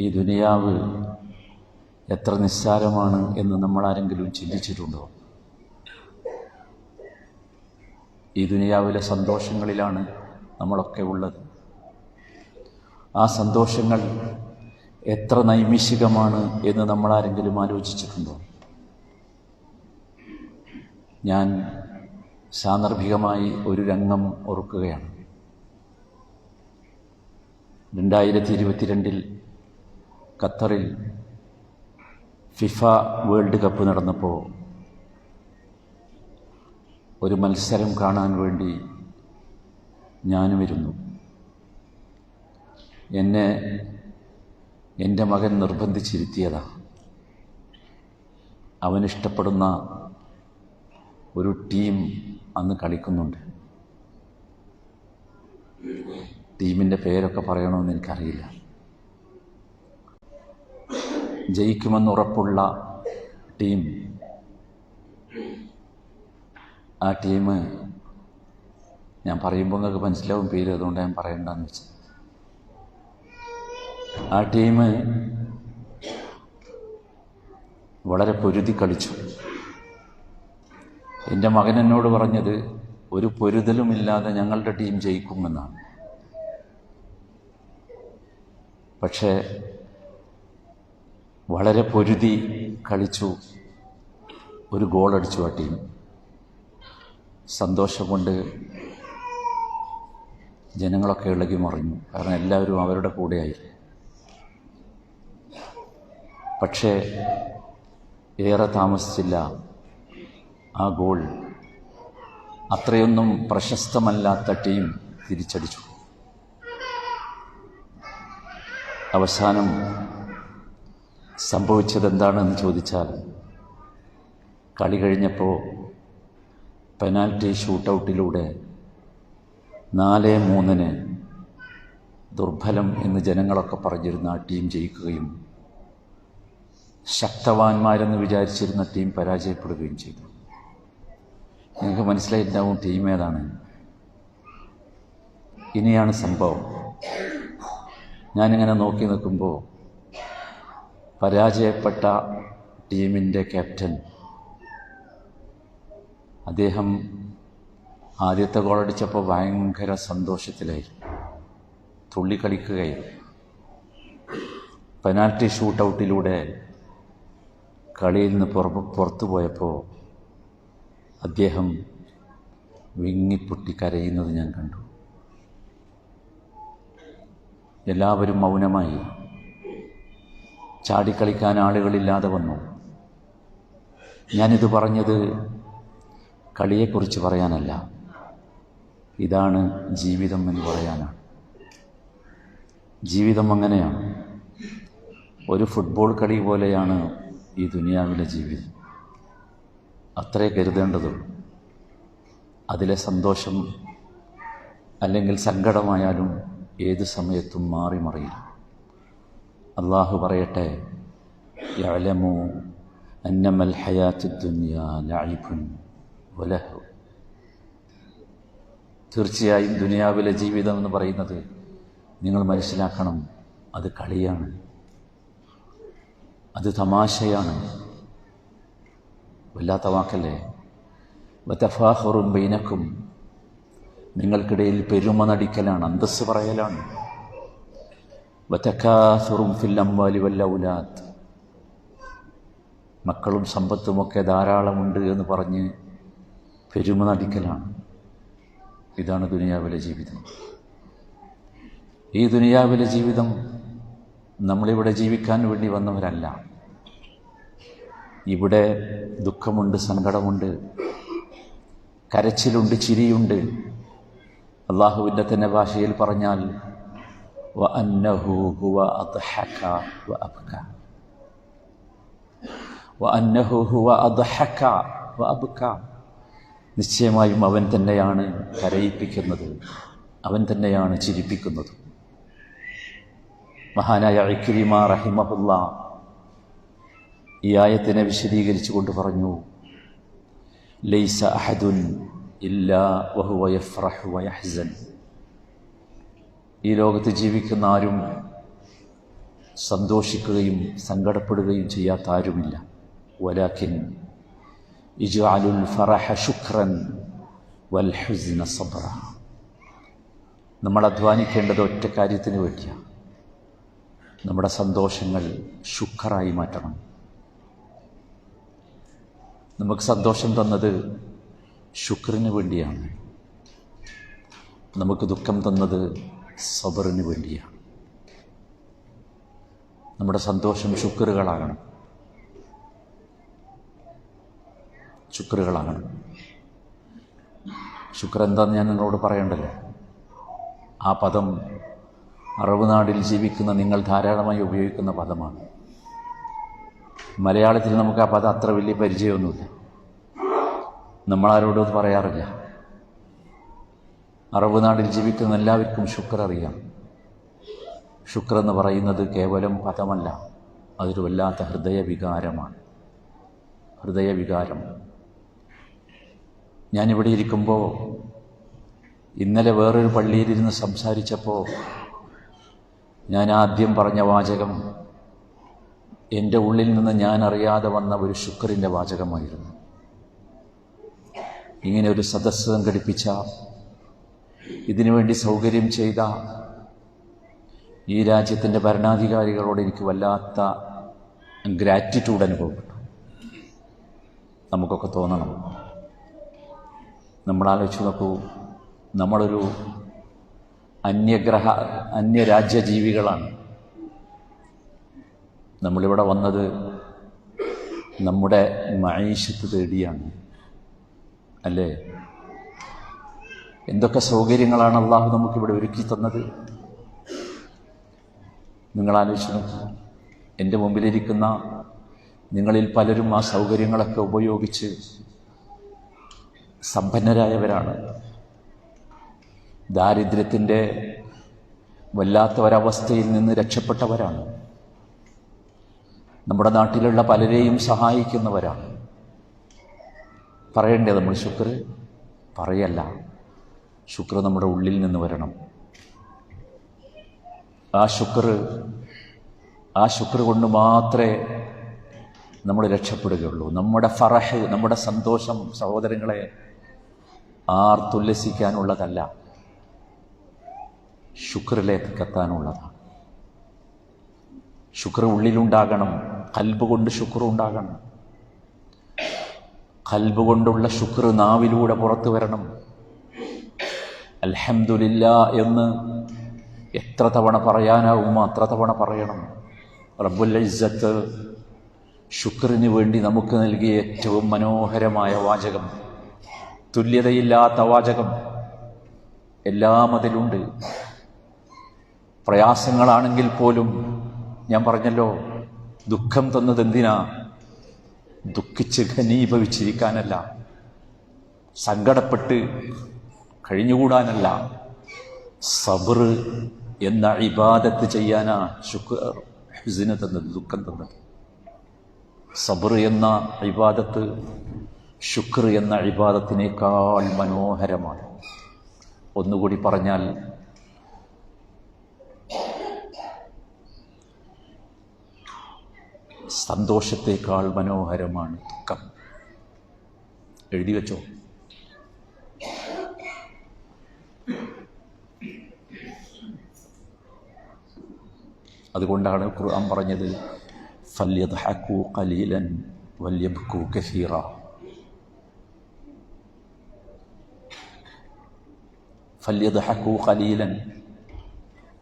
ഈ ദുനിയാവ് എത്ര നിസ്സാരമാണ് എന്ന് നമ്മൾ ആരെങ്കിലും ചിന്തിച്ചിട്ടുണ്ടോ? ഈ ദുനിയാവിലെ സന്തോഷങ്ങളിലാണ് നമ്മളൊക്കെ ഉള്ളത്. ആ സന്തോഷങ്ങൾ എത്ര നൈമിഷികമാണ് എന്ന് നമ്മൾ ആരെങ്കിലും ആലോചിച്ചിട്ടുണ്ടോ? ഞാൻ സാന്ദർഭികമായി ഒരു രംഗം ഓർക്കുകയാണ്. രണ്ടായിരത്തി ഇരുപത്തിരണ്ടിൽ ഖത്തറിൽ ഫിഫ വേൾഡ് കപ്പ് നടന്നപ്പോൾ ഒരു മത്സരം കാണാൻ വേണ്ടി ഞാനും ഇരുന്നു. എന്നെ എന്റെ മകൻ നിർബന്ധിച്ചിരുത്തിയതാ. അവനിഷ്ടപ്പെടുന്ന ഒരു ടീം അന്ന് കളിക്കുന്നുണ്ട്. ടീമിന്റെ പേരൊക്കെ പറയണമെന്ന് എനിക്കറിയില്ല. ജയിക്കുമെന്ന് ഉറപ്പുള്ള ടീം. ആ ടീം ഞാൻ പറയുമ്പോൾ നിങ്ങൾക്ക് മനസ്സിലാവും പേര് അതുകൊണ്ട് ഞാൻ പറയണ്ടെന്ന് വെച്ചു. ആ ടീം വളരെ പൊരുതി കളിച്ചു. എന്റെ മകൻ എന്നോട് പറഞ്ഞത് ഒരു പൊരുതലുമില്ലാതെ ഞങ്ങളുടെ ടീം ജയിക്കുമെന്നാണ്. പക്ഷേ വളരെ പൊരുതി കളിച്ചു. ഒരു ഗോൾ അടിച്ചു ആ ടീം സന്തോഷം കൊണ്ട് ജനങ്ങളൊക്കെ ഇളകി മറിഞ്ഞു. കാരണം എല്ലാവരും അവരുടെ കൂടെയായി. പക്ഷേ ഏറെ താമസിച്ചില്ല ആ ഗോൾ അത്രയൊന്നും പ്രശസ്തമല്ലാത്ത ടീം തിരിച്ചടിച്ചു. അവസാനം സംഭവിച്ചത് എന്താണെന്ന് ചോദിച്ചാൽ കളി കഴിഞ്ഞപ്പോൾ പെനാൽറ്റി ഷൂട്ടൗട്ടിലൂടെ നാല് മൂന്നിന് ദുർബലം എന്ന് ജനങ്ങളൊക്കെ പറഞ്ഞിരുന്ന ആ ടീം ജയിക്കുകയും ശക്തവാന്മാരെന്ന് വിചാരിച്ചിരുന്ന ടീം പരാജയപ്പെടുകയും ചെയ്തു. നിങ്ങൾക്ക് മനസ്സിലായിട്ടുണ്ടാവും ടീം ഏതാണ്. ഇനിയാണ് സംഭവം. ഞാനിങ്ങനെ നോക്കി നിൽക്കുമ്പോൾ പരാജയപ്പെട്ട ടീമിന്റെ ക്യാപ്റ്റൻ. അദ്ദേഹം ആദ്യത്തെ ഗോളടിച്ചപ്പോൾ ഭയങ്കര സന്തോഷത്തിലായി. തുള്ളിക്കളിക്കുകയായിരുന്നു. പെനാൽറ്റി ഷൂട്ടൗട്ടിലൂടെ കളിയിൽ നിന്ന് പുറ പുറത്തു പോയപ്പോൾ അദ്ദേഹം വിങ്ങിപ്പൊട്ടി കരയുന്നത് ഞാൻ കണ്ടു. എല്ലാവരും മൗനമായി. ചാടിക്കളിക്കാൻ ആളുകളില്ലാതെ വന്നു. ഞാനിത് പറഞ്ഞത് കളിയെക്കുറിച്ച് പറയാനല്ല. ഇതാണ് ജീവിതം എന്ന് പറയാനാണ്. ജീവിതം അങ്ങനെയാണ്. ഒരു ഫുട്ബോൾ കളി പോലെയാണ് ഈ ദുനിയാവിലെ ജീവിതം. അത്രേ കരുതേണ്ടതുള്ളൂ. അതിലെ സന്തോഷം അല്ലെങ്കിൽ സങ്കടമായാലും ഏത് സമയത്തും മാറി മറിയും അള്ളാഹു പറയട്ടെ യഅലമു അന്നമൽ ഹയാത്ത് തീർച്ചയായും ദുനിയാവിലെ ജീവിതം എന്ന് പറയുന്നത് നിങ്ങൾ മനസ്സിലാക്കണം അത് കളിയാണ്. അത് തമാശയാണ്. വല്ലാത്ത വാക്കല്ലേ? വതഫാഹറും ബൈനക്കും. നിങ്ങൾക്കിടയിൽ പെരുമ നടിക്കലാണ് അന്തസ് പറയലാണ്. വതക്കാസുറും ഫിൽ അംവാലി വല്ലൗലാത്ത് മക്കളും സമ്പത്തുമൊക്കെ ധാരാളമുണ്ട് എന്ന് പറഞ്ഞ് പെരുമ നടിക്കലാണ്. ഇതാണ് ദുനിയാവിലെ ജീവിതം. ഈ ദുനിയാവിലെ ജീവിതം നമ്മളിവിടെ ജീവിക്കാൻ വേണ്ടി വന്നവരല്ല. ഇവിടെ ദുഃഖമുണ്ട് സങ്കടമുണ്ട് കരച്ചിലുണ്ട് ചിരിയുണ്ട്. അള്ളാഹുവിന്റെ തന്നെ ഭാഷയിൽ പറഞ്ഞാൽ വ هو أضحك وأبكى. وأنه هو أضحك وأبكى. നിശ്ചയമായും അവൻ തന്നെയാണ് കരയിപ്പിക്കുന്നത്. അവൻ തന്നെയാണ് ചിരിപ്പിക്കുന്നത്. മഹാനായ ഇക്രിമ റഹിമഹുല്ല ഈ ആയത്തിനെ വിശദീകരിച്ചു കൊണ്ട് പറഞ്ഞു ലൈസ അഹദുൻ ഇല്ലാ വഹുവ യഫ്റഹു വയഹ്സൻ ഈ ലോകത്ത് ജീവിക്കുന്ന ആരും സന്തോഷിക്കുകയും സങ്കടപ്പെടുകയും ചെയ്യാത്ത ആരുമില്ല. വലാഖിൻ ഇജാലുൽ ഫറഹ ശുക്രൻ വൽ ഹുസ്ന സബ്ര നമ്മൾ അധ്വാനിക്കേണ്ടത് ഒറ്റ കാര്യത്തിന് വേണ്ടിയാണ് നമ്മുടെ സന്തോഷങ്ങൾ ശുക്രായി മാറ്റണം. നമുക്ക് സന്തോഷം തന്നത് ശുക്രിന് വേണ്ടിയാണ്. നമുക്ക് ദുഃഖം തന്നത് സബറിന് വേണ്ടിയാണ്. നമ്മുടെ സന്തോഷം ശുക്രുകളാകണം. ശുക്രുകളാകണം. ശുക്ർ എന്താന്ന് ഞാൻ നിങ്ങളോട് പറയണ്ടല്ലോ? ആ പദം അറബ് നാടിൽ ജീവിക്കുന്ന നിങ്ങൾ ധാരാളമായി ഉപയോഗിക്കുന്ന പദമാണ്. മലയാളത്തിൽ നമുക്ക് ആ പദം അത്ര വലിയ പരിചയമൊന്നുമില്ല. നമ്മളാരോടും അത് പറയാറില്ല. അറബ് നാടിൽ ജീവിക്കുന്ന എല്ലാവർക്കും ശുക്ർ അറിയാം. ശുക്ർ എന്ന് പറയുന്നത് കേവലം പദമല്ല അതൊരു വല്ലാത്ത ഹൃദയവികാരമാണ്. ഹൃദയവികാരം. ഞാനിവിടെ ഇരിക്കുമ്പോൾ ഇന്നലെ വേറൊരു പള്ളിയിലിരുന്ന് സംസാരിച്ചപ്പോൾ ഞാൻ ആദ്യം പറഞ്ഞ വാചകം എന്റെ ഉള്ളിൽ നിന്ന് ഞാൻ അറിയാതെ വന്ന ഒരു ശുക്രിന്റെ വാചകമായിരുന്നു. ഇങ്ങനെ ഒരു സദസ്സ് സംഘടിപ്പിച്ച ഇതിനുവേണ്ടി സൗകര്യം ചെയ്ത ഈ രാജ്യത്തിന്റെ ഭരണാധികാരികളോട് എനിക്ക് വല്ലാത്ത ഗ്രാറ്റിറ്റ്യൂഡ് അനുഭവപ്പെട്ടു. നമുക്കൊക്കെ തോന്നണം. നമ്മൾ ആലോചിച്ച് നോക്കൂ നമ്മളൊരു അന്യഗ്രഹ അന്യരാജ്യ ജീവികളാണ് നമ്മളിവിടെ വന്നത് നമ്മുടെ മൈഷത്ത് തേടിയാണ്. അല്ലേ? എന്തൊക്കെ സൗകര്യങ്ങളാണ് അള്ളാഹു നമുക്കിവിടെ ഒരുക്കി തന്നത്? നിങ്ങൾ ആലോചിച്ചു നോക്കൂ. എന്റെ മുമ്പിലിരിക്കുന്ന നിങ്ങളിൽ പലരും ആ സൗകര്യങ്ങളൊക്കെ ഉപയോഗിച്ച് സമ്പന്നരായവരാണ്. ദാരിദ്ര്യത്തിന്റെ വല്ലാത്ത ഒരവസ്ഥയിൽ നിന്ന് രക്ഷപ്പെട്ടവരാണ്. നമ്മുടെ നാട്ടിലുള്ള പലരെയും സഹായിക്കുന്നവരാണ്. പറയണ്ടേ നമ്മൾ ശുക്ർ? പറയല്ല. ശുക്ർ നമ്മുടെ ഉള്ളിൽ നിന്ന് വരണം. ആ ശുക്ർ ആ ശുക്ർ കൊണ്ട് മാത്രമേ നമ്മൾ രക്ഷപ്പെടുകയുള്ളൂ. നമ്മുടെ ഫറഹ് നമ്മുടെ സന്തോഷം സഹോദരങ്ങളെ ആർത്തുല്ലസിക്കാനുള്ളതല്ല ശുക്രിലേക്ക് എത്താനുള്ളതാണ് ശുക്ർ ഉള്ളിലുണ്ടാകണം കൽബ് കൊണ്ട് ശുക്ർ ഉണ്ടാകണം. കൽബ് കൊണ്ടുള്ള ശുക്ർ നാവിലൂടെ പുറത്തു വരണം. അൽഹംദുലില്ല എന്ന് എത്ര തവണ പറയാനാവുമോ അത്ര തവണ പറയണം. റബ്ബുൽ ഇസ്സത്ത് ശുക്രിന് വേണ്ടി നമുക്ക് നൽകിയ ഏറ്റവും മനോഹരമായ വാചകം തുല്യതയില്ലാത്ത വാചകം എല്ലാം അതിലുണ്ട്. പ്രയാസങ്ങളാണെങ്കിൽ പോലും ഞാൻ പറഞ്ഞല്ലോ ദുഃഖം തന്നത് എന്തിനാ? ദുഃഖിച്ച് ഘനീഭവിച്ചിരിക്കാനല്ല. സങ്കടപ്പെട്ട് കഴിഞ്ഞുകൂടാനല്ല. സബർ എന്ന ഇബാദത്ത് ചെയ്യാനാ ശുക്ർ ഹിസിന് തന്നത് ദുഃഖം തന്നത്. സബർ എന്ന ഇബാദത്ത് ശുക്ർ എന്ന ഇബാദത്തിനേക്കാൾ മനോഹരമാണ്. ഒന്നുകൂടി പറഞ്ഞാൽ സന്തോഷത്തേക്കാൾ മനോഹരമാണ് ദുഃഖം. എഴുതി വെച്ചോ. അതുകൊണ്ടാണ് ഖുർആൻ പറഞ്ഞത് ഫല്യദ്ഹക്കു ഖലീലൻ വല്യബ്കു കസീറ. ഫല്യദ്ഹക്കു കലീലൻ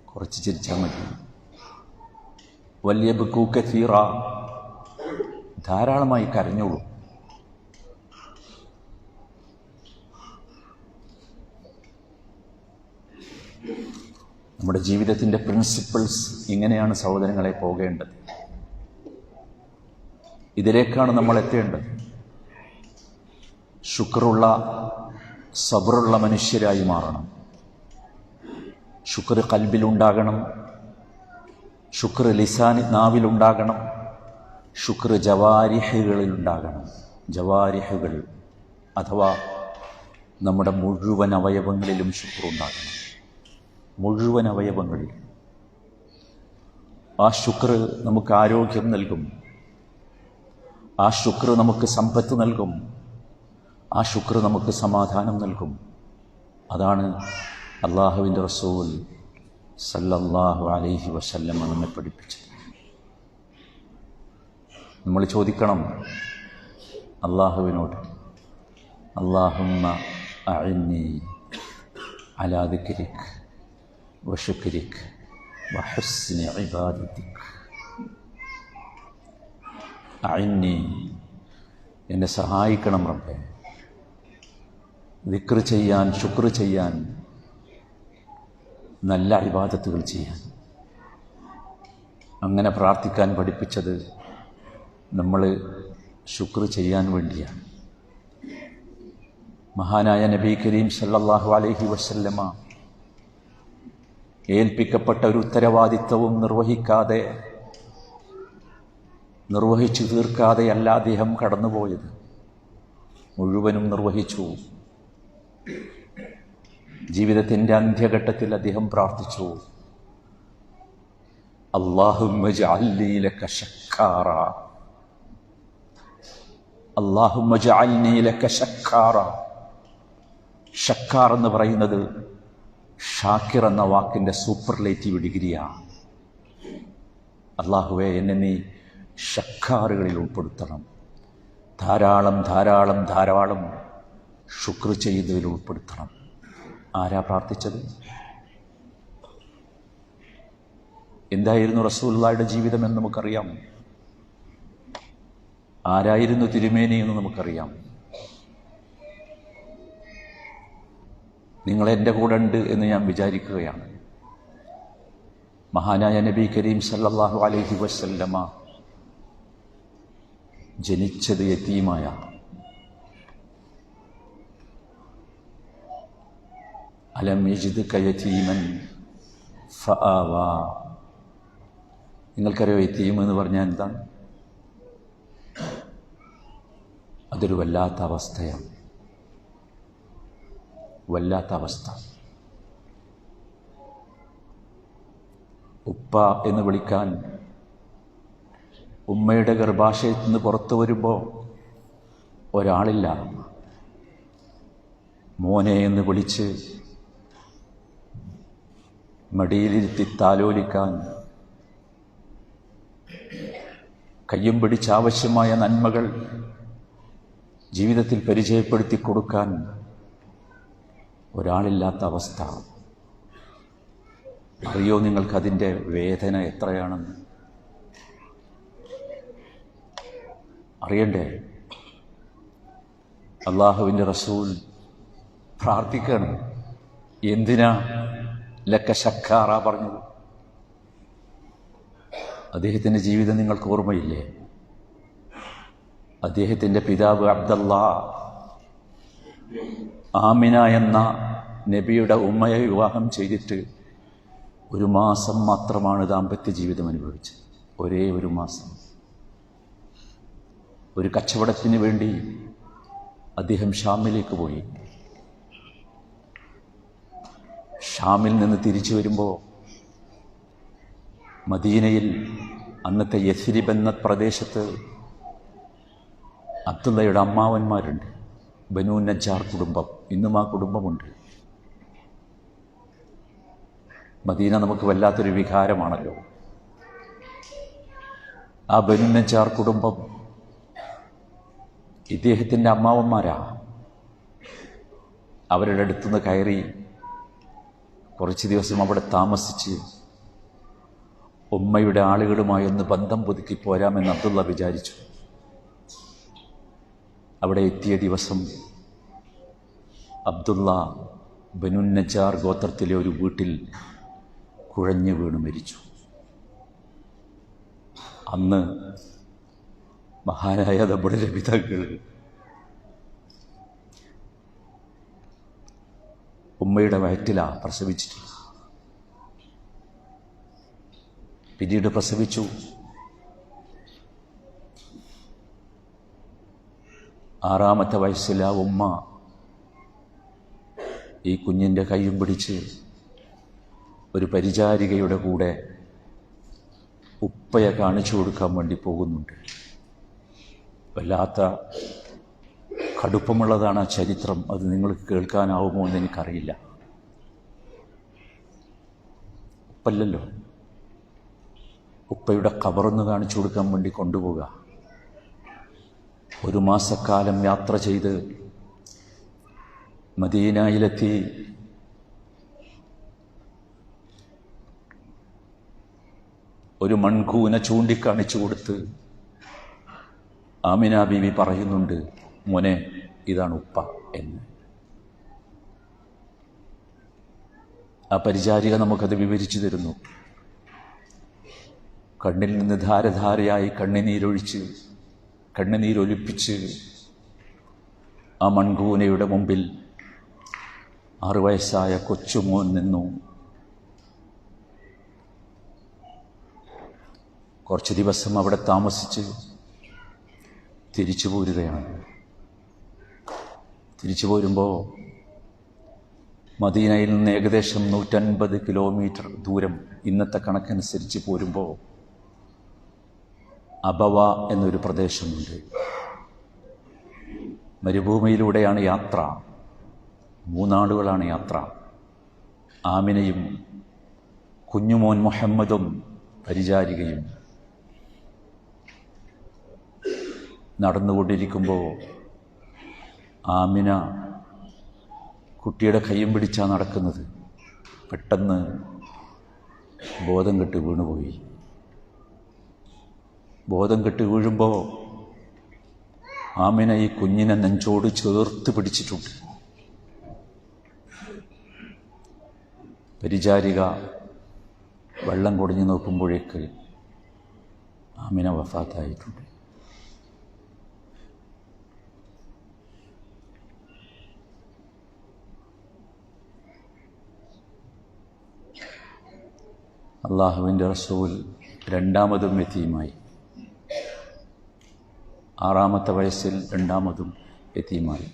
കുറച്ച് ചിരിച്ചാൽ മതി. വല്യബ്കു കസീറ ധാരാളമായി കരഞ്ഞോളൂ. നമ്മുടെ ജീവിതത്തിന്റെ പ്രിൻസിപ്പിൾസ് ഇങ്ങനെയാണ് സഹോദരങ്ങളെ പോകേണ്ടത്. ഇതിലേക്കാണ് നമ്മൾ എത്തേണ്ടത്. ശുക്രുള്ള സബറുള്ള മനുഷ്യരായി മാറണം. ശുക്ർ കൽബിലുണ്ടാകണം. ശുക്ർ ലിസാനി നാവിലുണ്ടാകണം. ശുക്ർ ജവാരിഹുകളിലുണ്ടാകണം. ജവാരിഹുകൾ അഥവാ നമ്മുടെ മുഴുവൻ അവയവങ്ങളിലും ശുക്ർ ഉണ്ടാകണം മുഴുവൻ അവയവങ്ങളിൽ. ആ ശുക്ർ നമുക്ക് ആരോഗ്യം നൽകും. ആ ശുക്ർ നമുക്ക് സമ്പത്ത് നൽകും. ആ ശുക്ർ നമുക്ക് സമാധാനം നൽകും. അതാണ് അള്ളാഹുവിന്റെ റസൂൽ സല്ലല്ലാഹു അലൈഹി വസല്ലം നമ്മെ പഠിപ്പിച്ചത്. നമ്മൾ ചോദിക്കണം അള്ളാഹുവിനോട് അള്ളാഹുമ്മ അഴിഞ്ഞി അലാ ദിക്രിക് وحسن عبادتك അഴിന്നി എന്നെ സഹായിക്കണം റബ്ബേ. ദിക്ർ ചെയ്യാൻ ശുക്ർ ചെയ്യാൻ നല്ല അഭിവാദത്തുകൾ ചെയ്യാൻ. അങ്ങനെ പ്രാർത്ഥിക്കാൻ പഠിപ്പിച്ചത് നമ്മൾ ശുക്ർ ചെയ്യാൻ വേണ്ടിയാണ്. മഹാനായ നബി കരീം സല്ലാഹു അലൈഹി വസല്ലമ ഏൽപ്പിക്കപ്പെട്ട ഒരു ഉത്തരവാദിത്വവും നിർവഹിക്കാതെ നിർവഹിച്ചു തീർക്കാതെയല്ല അദ്ദേഹം കടന്നുപോയത്. മുഴുവനും നിർവഹിച്ചു. ജീവിതത്തിന്റെ അന്ത്യഘട്ടത്തിൽ അദ്ദേഹം പ്രാർത്ഥിച്ചു. അള്ളാഹുലക അള്ളാഹു അള്ളാഹുലക ഷക്കാറ ഷക്കാർ എന്ന് പറയുന്നത് ഷാക്കിർ എന്ന വാക്കിന്റെ സൂപ്പർലേറ്റീവ് ഡിഗ്രിയാണ്. അള്ളാഹുവെ എന്നെ നീ ഷക്കാറുകളിൽ ഉൾപ്പെടുത്തണം. ധാരാളം ധാരാളം ധാരാളം ശുക്ർ ചെയ്തതിൽ ഉൾപ്പെടുത്തണം. ആരാ പ്രാർത്ഥിച്ചത്? എന്തായിരുന്നു റസൂല്ലായുടെ ജീവിതം എന്ന് നമുക്കറിയാം. ആരായിരുന്നു തിരുമേനി എന്ന് നമുക്കറിയാം. നിങ്ങൾ എന്റെ കൂടെ ഉണ്ട് എന്ന് ഞാൻ വിചാരിക്കുകയാണ്. മഹാനായ നബി കരീം സല്ലാഹു അലൈഹി വസല്ലമ ജനിച്ചത് യത്തീമായ അലം യജിദ് കയതീമൻ ഫആവ. നിങ്ങൾക്കറിയോ യത്തീം എന്ന് പറഞ്ഞാൽ എന്താണ്? അതൊരു വല്ലാത്ത അവസ്ഥയാണ്. വല്ലാത്ത അവസ്ഥ ഉപ്പ എന്ന് വിളിക്കാൻ ഉമ്മയുടെ ഗർഭാശയത്തിൽ നിന്ന് പുറത്തു വരുമ്പോൾ ഒരാളില്ല. മോനെ എന്ന് വിളിച്ച് മടിയിലിരുത്തി താലോലിക്കാൻ കയ്യും പിടിച്ചാവശ്യമായ നന്മകൾ ജീവിതത്തിൽ പരിചയപ്പെടുത്തി കൊടുക്കാൻ ഒരാളില്ലാത്ത അവസ്ഥ. അറിയോ നിങ്ങൾക്കതിന്റെ വേദന എത്രയാണെന്ന്? അറിയണ്ടേ? അള്ളാഹുവിന്റെ റസൂൽ പ്രാർത്ഥിക്കണം. എന്തിനാ ലക്ക ശക്കാറ പറഞ്ഞത്? അദ്ദേഹത്തിന്റെ ജീവിതം നിങ്ങൾക്ക് ഓർമ്മയില്ലേ? അദ്ദേഹത്തിന്റെ പിതാവ് അബ്ദല്ല ആമിന എന്ന നബിയുടെ ഉമ്മയെ വിവാഹം ചെയ്തിട്ട് ഒരു മാസം മാത്രമാണ് ദാമ്പത്യ ജീവിതം അനുഭവിച്ചത്. ഒരേ ഒരു മാസം. ഒരു കച്ചവടത്തിന് വേണ്ടി അദ്ദേഹം ഷാമിലേക്ക് പോയി. ഷാമിൽ നിന്ന് തിരിച്ചു വരുമ്പോൾ മദീനയിൽ അന്നത്തെ യസിരിബ് എന്ന പ്രദേശത്ത് അബ്ദുള്ളയുടെ അമ്മാവന്മാരുണ്ട്. ബനു നജാർ കുടുംബം. ഇന്നും ആ കുടുംബമുണ്ട്. മദീന നമുക്ക് വല്ലാത്തൊരു വികാരമാണല്ലോ. ആ ബനു നജാർ കുടുംബം ഇദ്ദേഹത്തിന്റെ അമ്മാവന്മാരാ. അവരുടെ അടുത്തുനിന്ന് കയറി കുറച്ച് ദിവസം അവിടെ താമസിച്ച് ഉമ്മയുടെ ആളുകളുമായി ഒന്ന് ബന്ധം പുതുക്കി പോരാമെന്ന് അബ്ദുള്ള വിചാരിച്ചു. അവിടെ എത്തിയ ദിവസം അബ്ദുള്ള ബനുന്നജാർ ഗോത്രത്തിലെ ഒരു വീട്ടിൽ കുഴഞ്ഞു വീണ് മരിച്ചു. അന്ന് മഹാനായ നമ്മുടെ രപിതാക്കൾ ഉമ്മയുടെ വയറ്റിലാ പ്രസവിച്ചിട്ട് പിന്നീട് പ്രസവിച്ചു. ആറാമത്തെ വയസ്സിൽ ആ ഉമ്മ ഈ കുഞ്ഞിന്റെ കൈയും പിടിച്ച് ഒരു പരിചാരികയുടെ കൂടെ ഉപ്പയെ കാണിച്ചു കൊടുക്കാൻ വേണ്ടി പോകുന്നുണ്ട്. വല്ലാത്ത കടുപ്പമുള്ളതാണ് ആ ചരിത്രം. അത് നിങ്ങൾക്ക് കേൾക്കാനാവുമോ എന്ന് എനിക്കറിയില്ല. ഉപ്പല്ലല്ലോ. ഉപ്പയുടെ കവറൊന്ന് കാണിച്ചു കൊടുക്കാൻ വേണ്ടി കൊണ്ടുപോവുക. ഒരു മാസക്കാലം യാത്ര ചെയ്ത് മദീനയിലെത്തി. ഒരു മൺകൂന ചൂണ്ടിക്കാണിച്ചു കൊടുത്ത് ആമിന ബീവി പറയുന്നുണ്ട് മോനെ ഇതാണ് ഉപ്പ എന്ന്. ആ പരിചാരിക നമുക്കത് വിവരിച്ചു തരുന്നു. കണ്ണിൽ നിന്ന് ധാരധാരയായി കണ്ണുനീരൊഴിച്ച് കണ്ണുനീരൊലിപ്പിച്ച് ആ മൺകൂനയുടെ മുമ്പിൽ ആറു വയസ്സായ കൊച്ചുമോൻ നിന്നു. കുറച്ച് ദിവസം അവിടെ താമസിച്ച് തിരിച്ചു പോരുകയാണ്. തിരിച്ചു പോരുമ്പോൾ മദീനയിൽ നിന്ന് ഏകദേശം നൂറ്റൻപത് കിലോമീറ്റർ ദൂരം ഇന്നത്തെ കണക്കനുസരിച്ച് പോരുമ്പോൾ അബവ എന്നൊരു പ്രദേശമുണ്ട്. മരുഭൂമിയിലൂടെയാണ് യാത്ര. മൂന്നാളുകളാണ് യാത്ര. ആമിനയും കുഞ്ഞുമോൻ മുഹമ്മദും പരിചാരികയും നടന്നുകൊണ്ടിരിക്കുമ്പോൾ ആമിന കുട്ടിയുടെ കയ്യും പിടിച്ചാണ് നടക്കുന്നത്. പെട്ടെന്ന് ബോധം കെട്ട് വീണുപോയി. ബോധം കെട്ടി വീഴുമ്പോൾ ആമിന ഈ കുഞ്ഞിനെ നെഞ്ചോട് ചേർത്ത് പിടിച്ചിട്ടുണ്ട്. പരിചാരിക വെള്ളം കുടിഞ്ഞു നോക്കുമ്പോഴേക്ക് ആമിന വഫാത്തായിട്ടുണ്ട്. അള്ളാഹുവിന്റെ റസൂൽ രണ്ടാമതും യത്തീമായി ആറാമത്തെ വയസ്സിൽ രണ്ടാമതും എത്തിയുമായി.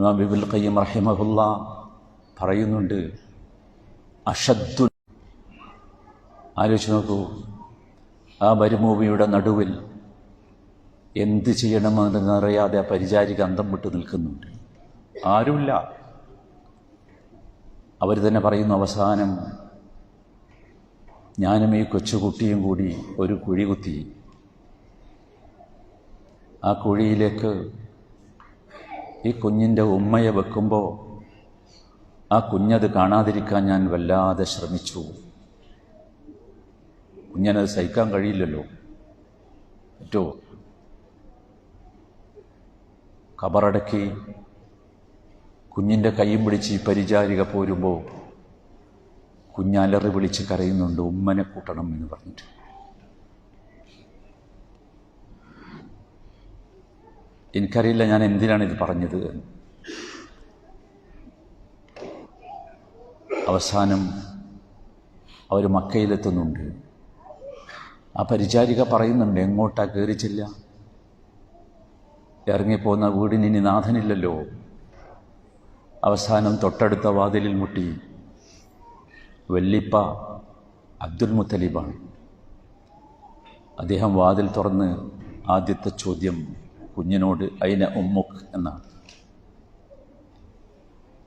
നബിബുൽ ബിബുൽ ഖയ്യം റഹിമഹുല്ല പറയുന്നുണ്ട് അഷദ്ദു ആലോചിച്ച് നോക്കൂ ആ മരുഭൂമിയുടെ നടുവിൽ എന്ത് ചെയ്യണമെന്നറിയാതെ ആ പരിചാരിക അന്തം വിട്ട് നിൽക്കുന്നുണ്ട്. ആരുമില്ല. അവർ തന്നെ പറയുന്നു അവസാനം ഞാനും ഈ കൊച്ചുകുട്ടിയും കൂടി ഒരു കുഴി കുത്തി ആ കുഴിയിലേക്ക് ഈ കുഞ്ഞിന്റെ ഉമ്മയെ വെക്കുമ്പോൾ ആ കുഞ്ഞത് കാണാതിരിക്കാൻ ഞാൻ വല്ലാതെ ശ്രമിച്ചു. കുഞ്ഞനത് സഹിക്കാൻ കഴിയില്ലല്ലോ. പറ്റുമോ കബറടക്കി കുഞ്ഞിന്റെ കൈയും പിടിച്ച് ഈ പരിചാരിക പോരുമ്പോൾ കുഞ്ഞാലറി വിളിച്ച് കരയുന്നുണ്ട് ഉമ്മനെ കൂട്ടണം എന്ന് പറഞ്ഞിട്ട്. എനിക്കറിയില്ല ഞാൻ എന്തിനാണ് ഇത് പറഞ്ഞത് എന്ന്. അവസാനം അവർ മക്കയിലെത്തുന്നുണ്ട്. ആ പരിചാരിക പറയുന്നുണ്ട് എങ്ങോട്ടാ കയറി ചെല്ല ഇറങ്ങിപ്പോന്ന വീടിന് ഇനി നാഥനില്ലല്ലോ. അവസാനം തൊട്ടടുത്ത വാതിലിൽ മുട്ടി വെള്ളിപ്പ അബ്ദുൽ മുത്തലിബാണ്. അദ്ദേഹം വാതിൽ തുറന്ന് ആദ്യത്തെ ചോദ്യം കുഞ്ഞിനോട് അയിന ഉമ്മുക്ക് എന്നാണ്.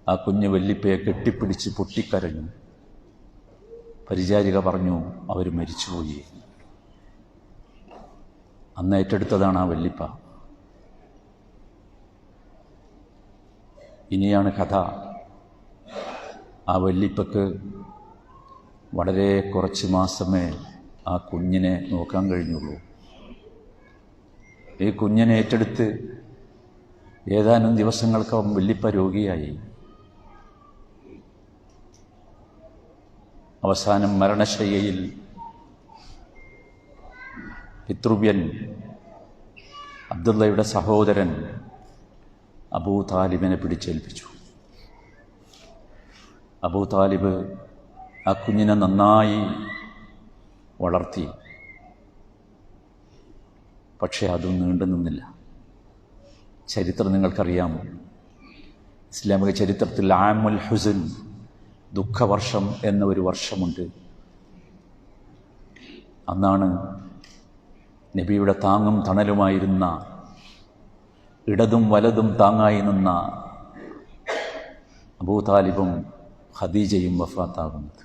ആ കുഞ്ഞ് വെല്ലിപ്പയെ കെട്ടിപ്പിടിച്ച് പൊട്ടിക്കരഞ്ഞു. പരിചാരിക പറഞ്ഞു അവർ മരിച്ചുപോയി. അന്ന് ഏറ്റെടുത്തതാണ് ആ വെല്ലിപ്പ ഇനിയാണ് കഥ. ആ വല്ലിപ്പക്ക് വളരെ കുറച്ച് മാസമേ ആ കുഞ്ഞിനെ നോക്കാൻ കഴിഞ്ഞുള്ളൂ. ഈ കുഞ്ഞിനെ ഏറ്റെടുത്ത് ഏതാനും ദിവസങ്ങൾക്കകം വല്ലിപ്പ രോഗിയായി. അവസാനം മരണശയ്യയിൽ പിതൃവ്യൻ അബ്ദുള്ളയുടെ സഹോദരൻ അബൂ താലിബിനെ പിടിച്ചേൽപ്പിച്ചു. അബൂ താലിബ് ആ കുഞ്ഞിനെ നന്നായി വളർത്തി. പക്ഷേ അതും നീണ്ടു നിന്നില്ല. ചരിത്രം നിങ്ങൾക്കറിയാമോ ഇസ്ലാമിക ചരിത്രത്തിൽ ആമുൽ ഹുസൻ ദുഃഖവർഷം എന്ന ഒരു വർഷമുണ്ട്. അന്നാണ് നബിയുടെ താങ്ങും തണലുമായിരുന്ന ഇടതും വലതും താങ്ങായി നിന്ന അബൂ താലിബും ഖദീജയും വഫാത്താകുന്നത്.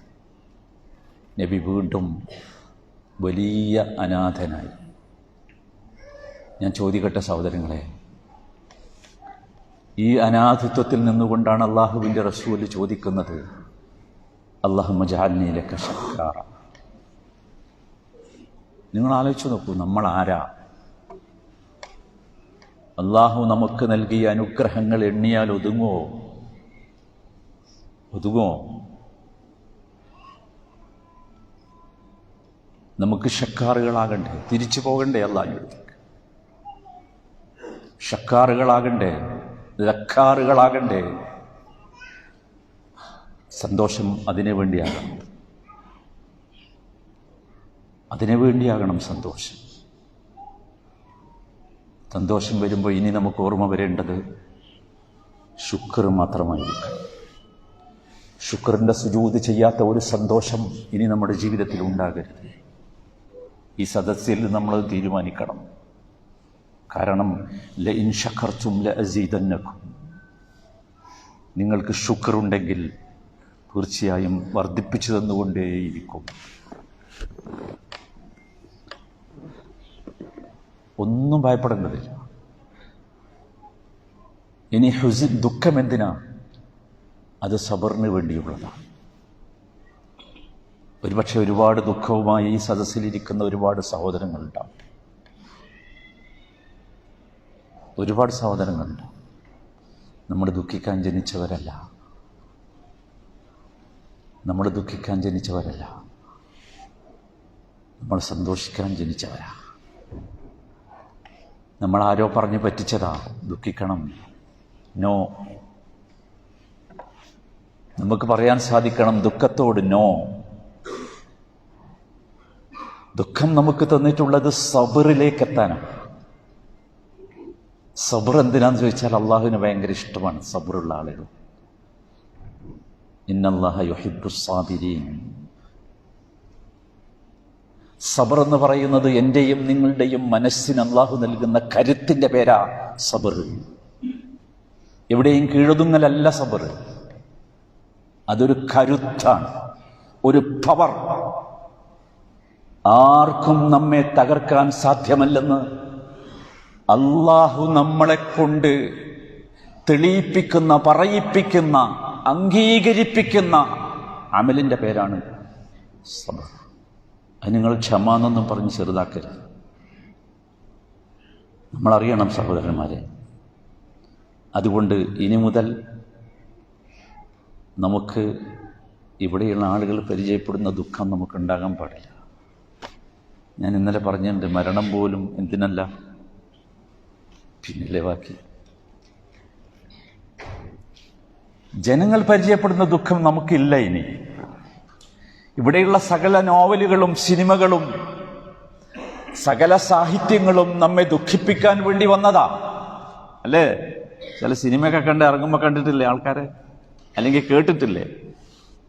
നബി വീണ്ടും വലിയ അനാഥനായി. ഞാൻ ചോദിക്കട്ടെ സഹോദരങ്ങളെ ഈ അനാഥിത്വത്തിൽ നിന്നുകൊണ്ടാണ് അള്ളാഹുവിന്റെ റസൂൽ ചോദിക്കുന്നത് അള്ളാഹു മജാലിനിയിലൊക്കെ ഷക്കാറ നിങ്ങൾ ആലോചിച്ച് നോക്കൂ നമ്മൾ ആരാ? അള്ളാഹു നമുക്ക് നൽകിയ അനുഗ്രഹങ്ങൾ എണ്ണിയാൽ ഒതുങ്ങോ? ഒതുങ്ങോ? നമുക്ക് ഷക്കാറുകളാകണ്ടേ തിരിച്ചു പോകണ്ടേ അള്ളാഹിലേക്ക് ഷക്കാറുകളാകണ്ടേ ലക്കാറുകളാകണ്ടേ. സന്തോഷം അതിനു വേണ്ടിയാകണം. അതിനു വേണ്ടിയാകണം സന്തോഷം. സന്തോഷം വരുമ്പോൾ ഇനി നമുക്ക് ഓർമ്മ വരേണ്ടത് ശുക്ർ മാത്രമായിരിക്കും ശുക്രന്റെ സുജൂത് ചെയ്യാത്ത ഒരു സന്തോഷം ഇനി നമ്മുടെ ജീവിതത്തിൽ ഉണ്ടാകരുത്. ഈ സദസ്സിൽ നമ്മൾ തീരുമാനിക്കണം. കാരണം ല ഇൻ ഷക്കർച്ചും ല അസീതന്നക്കും നിങ്ങൾക്ക് ഷുക്കറുണ്ടെങ്കിൽ തീർച്ചയായും വർദ്ധിപ്പിച്ചു തന്നുകൊണ്ടേയിരിക്കും. ഒന്നും ഭയപ്പെടേണ്ടതില്ല. ഇനി ഹുസി ദുഃഖം എന്തിനാ? അത് സബറിന് വേണ്ടിയുള്ളതാണ്. ഒരുപക്ഷെ ഒരുപാട് ദുഃഖവുമായി ഈ സദസ്സിലിരിക്കുന്ന ഒരുപാട് സഹോദരങ്ങളുണ്ടാവും. ഒരുപാട് സഹോദരങ്ങളുണ്ട്. നമ്മൾ ദുഃഖിക്കാൻ ജനിച്ചവരല്ല. നമ്മൾ ദുഃഖിക്കാൻ ജനിച്ചവരല്ല. നമ്മൾ സന്തോഷിക്കാൻ ജനിച്ചവരാ. നമ്മൾ ആരോ പറഞ്ഞ് പറ്റിച്ചതാ ദുഃഖിക്കണം. നോ. നമുക്ക് പറയാൻ സാധിക്കണം ദുഃഖത്തോട് നോ. ദുഃഖം നമുക്ക് തന്നിട്ടുള്ളത് സബറിലേക്ക് എത്താനാണ് സബർ എന്തിനാന്ന് ചോദിച്ചാൽ അള്ളാഹുവിന് ഭയങ്കര ഇഷ്ടമാണ് സബറുള്ള ആളുകൾ. സബർ എന്ന് പറയുന്നത് എന്റെയും നിങ്ങളുടെയും മനസ്സിന് അള്ളാഹു നൽകുന്ന കരുത്തിന്റെ പേരാ സബർ. എവിടെയും കീഴൊതുങ്ങലല്ല സബർ. അതൊരു കരുത്താണ് ഒരു പവർ. ആർക്കും നമ്മെ തകർക്കാൻ സാധ്യമല്ലെന്ന് അള്ളാഹു നമ്മളെ കൊണ്ട് തെളിയിപ്പിക്കുന്ന പറയിപ്പിക്കുന്ന അംഗീകരിപ്പിക്കുന്ന അമലിന്റെ പേരാണ് സബർ. അത് നിങ്ങൾ ക്ഷമ എന്നൊന്നും പറഞ്ഞ് ചെറുതാക്കരുത്. നമ്മളറിയണം സഹോദരന്മാരെ. അതുകൊണ്ട് ഇനി മുതൽ നമുക്ക് ഇവിടെയുള്ള ആളുകൾ പരിചയപ്പെടുന്ന ദുഃഖം നമുക്കുണ്ടാകാൻ പാടില്ല. ഞാൻ ഇന്നലെ പറഞ്ഞിട്ടുണ്ട് മരണം പോലും എന്തിനല്ല. പിന്നിലെ ബാക്കി. ജനങ്ങൾ പരിചയപ്പെടുന്ന ദുഃഖം നമുക്കില്ല ഇനി. ഇവിടെയുള്ള സകല നോവലുകളും സിനിമകളും സകല സാഹിത്യങ്ങളും നമ്മെ ദുഃഖിപ്പിക്കാൻ വേണ്ടി വന്നതാ. അല്ലേ? ചില സിനിമയൊക്കെ കണ്ട് ഇറങ്ങുമ്പോൾ കണ്ടിട്ടില്ലേ ആൾക്കാരെ? അല്ലെങ്കിൽ കേട്ടിട്ടില്ലേ?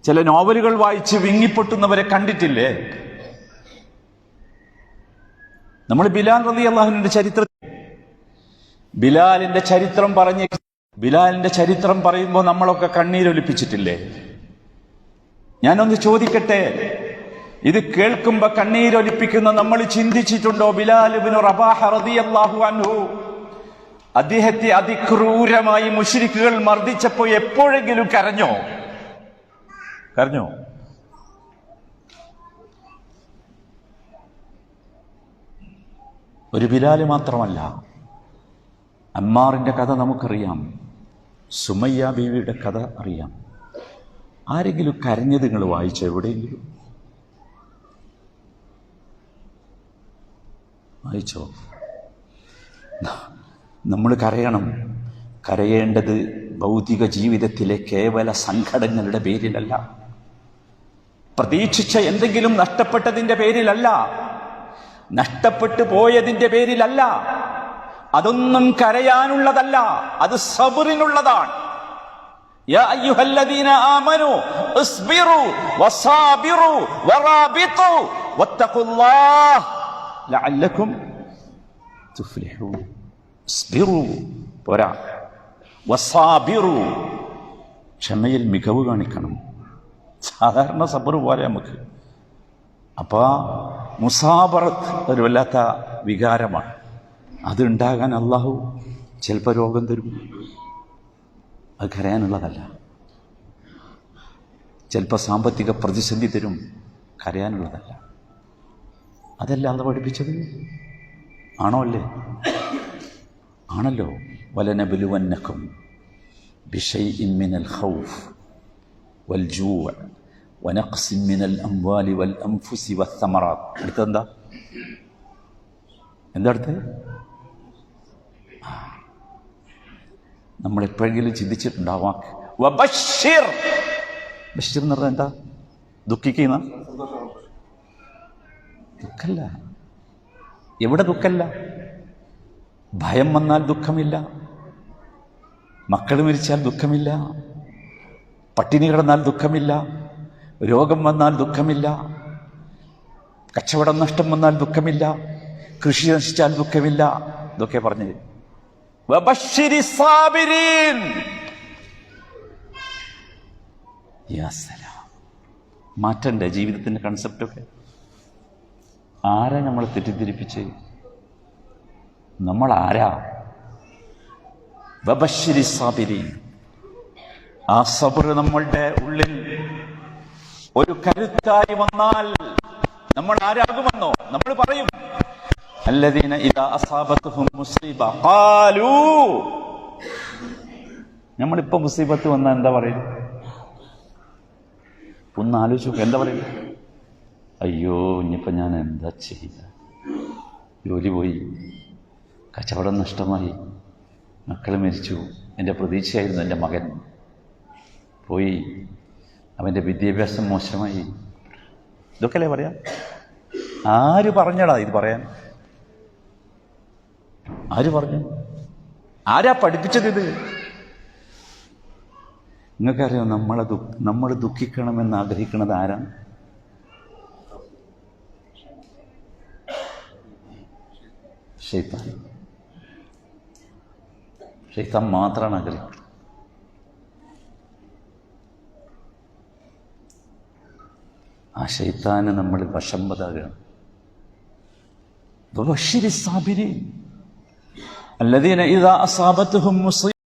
ചില നോവലുകൾ വായിച്ച് വിങ്ങിപ്പൊട്ടുന്നവരെ കണ്ടിട്ടില്ലേ? നമ്മൾ ബിലാൽ റതി അള്ളാഹുവിന്റെ ചരിത്രം ബിലാലിന്റെ ചരിത്രം പറഞ്ഞ് ബിലാലിന്റെ ചരിത്രം പറയുമ്പോൾ നമ്മളൊക്കെ കണ്ണീരൊലിപ്പിച്ചിട്ടില്ലേ? ഞാനൊന്ന് ചോദിക്കട്ടെ? ഇത് കേൾക്കുമ്പോ കണ്ണീരൊലിപ്പിക്കുന്ന നമ്മൾ ചിന്തിച്ചിട്ടുണ്ടോ ബിലാലിബിന് റബാഹ അൻഹു? അദ്ദേഹത്തെ അതിക്രൂരമായി മുഷിരിക്കുകൾ മർദ്ദിച്ചപ്പോ എപ്പോഴെങ്കിലും കരഞ്ഞോ? കരഞ്ഞോ? ഒരു ബിലാൽ മാത്രമല്ല അമ്മാറിന്റെ കഥ നമുക്കറിയാം. സുമയ്യ ബീവിയുടെ കഥ അറിയാം. ആരെങ്കിലും കരഞ്ഞത് നിങ്ങൾ വായിച്ചോ എവിടെയെങ്കിലും? വായിച്ചോ? നമ്മൾ കരയണം. കരയേണ്ടത് ഭൗതിക ജീവിതത്തിലെ കേവല സങ്കടങ്ങളുടെ പേരിലല്ല. പ്രതീക്ഷിച്ച എന്തെങ്കിലും നഷ്ടപ്പെട്ടതിന്റെ പേരിലല്ല. നഷ്ടപ്പെട്ടു പോയതിന്റെ പേരിലല്ല. അതൊന്നും കരയാനുള്ളതല്ല അത് സബറിനുള്ളതാണ്. ക്ഷമയിൽ മികവ് കാണിക്കണം. സാധാരണ സബർ പോലെ നമുക്ക്. അപ്പോൾ മുസാബറത്ത് ഒരു വല്ലാത്ത വികാരമാണ്. അതുണ്ടാകാൻ അള്ളാഹു ചിലപ്പോൾ രോഗം തരും. അത് കരയാനുള്ളതല്ല. ചിലപ്പോൾ സാമ്പത്തിക പ്രതിസന്ധി തരും. കരയാനുള്ളതല്ല. അതല്ല അത് പഠിപ്പിച്ചത്? ആണോ അല്ലേ? ആണല്ലോ. വലന ബലുവന്നക്കും ബിഷൈ ഇമ്മിനൽ ഹൗഫ് വൽ ജൂ വനഖ്സിമിനൽ അംവാലി വൽ അംഫുസി വത്തമറാത്ത് അടുത്തെന്താ എന്താ അടുത്ത് നമ്മൾ എപ്പോഴെങ്കിലും ചിന്തിച്ചിട്ടുണ്ടാവാം. ബഷീർ. ബഷീർ എന്ന് പറഞ്ഞാൽ എന്താ? ദുഃഖിക്കുന്ന? ദുഃഖല്ല. എവിടെ ദുഃഖല്ല? ഭയം വന്നാൽ ദുഃഖമില്ല. മക്കൾ മരിച്ചാൽ ദുഃഖമില്ല. പട്ടിണി കിടന്നാൽ ദുഃഖമില്ല. രോഗം വന്നാൽ ദുഃഖമില്ല. കച്ചവടം നഷ്ടം വന്നാൽ ദുഃഖമില്ല. കൃഷി നശിച്ചാൽ ദുഃഖമില്ല. ഇതൊക്കെ പറഞ്ഞു മാറ്റണ്ടേ ജീവിതത്തിന്റെ കൺസെപ്റ്റൊക്കെ ആരാ നമ്മളെ തെറ്റിദ്ധരിപ്പിച്ച്? നമ്മൾ ആരാ വബശ്ശിരി സാബിരീൻ. ആ സബർ നമ്മളുടെ ഉള്ളിൽ ഒരു കരുത്തായി വന്നാൽ നമ്മൾ ആരാകുമെന്നോ നമ്മൾ പറയും. അല്ലദീന ഇദാ അസാബത്തുഹും മുസീബ നമ്മൾ നമ്മളിപ്പോ മുസീബത്ത് വന്നാൽ എന്താ പറയും ഒന്ന് ആലോചിച്ച് എന്താ പറയുക അയ്യോ ഇനിയിപ്പോൾ ഞാൻ എന്താ ചെയ്യുക ജോലി പോയി കച്ചവടം നഷ്ടമായി മക്കൾ മരിച്ചു എന്റെ പ്രതീക്ഷയായിരുന്നു എന്റെ മകൻ. പോയി അവന്റെ വിദ്യാഭ്യാസം മോശമായി. ഇതൊക്കെയല്ലേ പറയാം? ആര് പറഞ്ഞടാ ഇത് പറയാൻ? ആര് പറഞ്ഞു? ആരാ പഠിപ്പിച്ചത് ഇത്? നിങ്ങൾക്കറിയോ നമ്മളെ ദു നമ്മൾ ദുഃഖിക്കണമെന്ന് ആഗ്രഹിക്കുന്നത് ആരാണ് ഷെയ്ത്താൻ ഷെയ്ത്താൻ മാത്രമാണ് ആഗ്രഹിക്കുന്നത്. ആ ഷെയ്ത്താന് നമ്മൾ വശമ്പതാകണം സാബിരി الذين إذا أصابتهم مصيبة